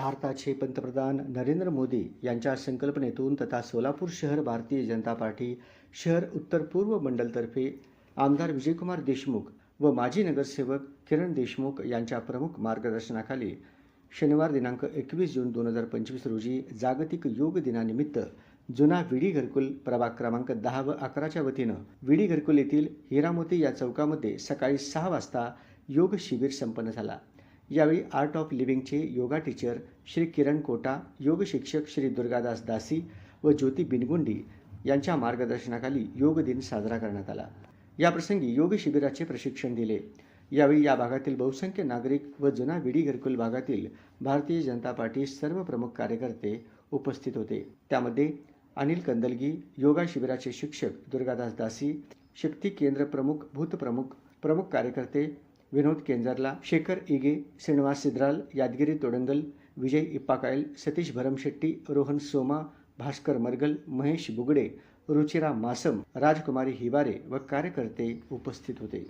भारताचे पंतप्रधान नरेंद्र मोदी यांच्या संकल्पनेतून तथा सोलापूर शहर भारतीय जनता पार्टी शहर उत्तर पूर्व मंडलतर्फे आमदार विजयकुमार देशमुख व माजी नगरसेवक किरण देशमुख यांच्या प्रमुख मार्गदर्शनाखाली शनिवार दिनांक एकवीस जून दोन हजार पंचवीस रोजी जागतिक योग दिनानिमित्त जुना विडी घरकुल प्रभाग क्रमांक दहा व अकराच्या वतीनं विडी घरकुल येथील हिरामोती या चौकामध्ये सकाळी सहा वाजता योग शिबिर संपन्न झाला. यावेळी आर्ट ऑफ लिव्हिंगचे योगा टीचर श्री किरण कोटा योग शिक्षक श्री दुर्गादास दासी व ज्योती बिनगुंडी यांच्या मार्गदर्शनाखाली योग दिन साजरा करण्यात आला. याप्रसंगी योग शिबिराचे प्रशिक्षण दिले. यावेळी या भागातील बहुसंख्य नागरिक व जुना विडी घरकुल भागातील भारतीय जनता पार्टी सर्व प्रमुख कार्यकर्ते उपस्थित होते. त्यामध्ये अनिल कंदलगी योगा शिबिराचे शिक्षक दुर्गादास दासी शक्ती केंद्र प्रमुख भूतप्रमुख प्रमुख कार्यकर्ते विनोद केंजरला शेखर इगे श्रीनिवास सिद्राल यादगिरी तोडंगल विजय इप्पाकायल सतीश भरमशेट्टी रोहन सोमा भास्कर मरगल महेश बुगडे रुचिरा मासम राजकुमारी हिवारे व कार्यकर्ते उपस्थित होते.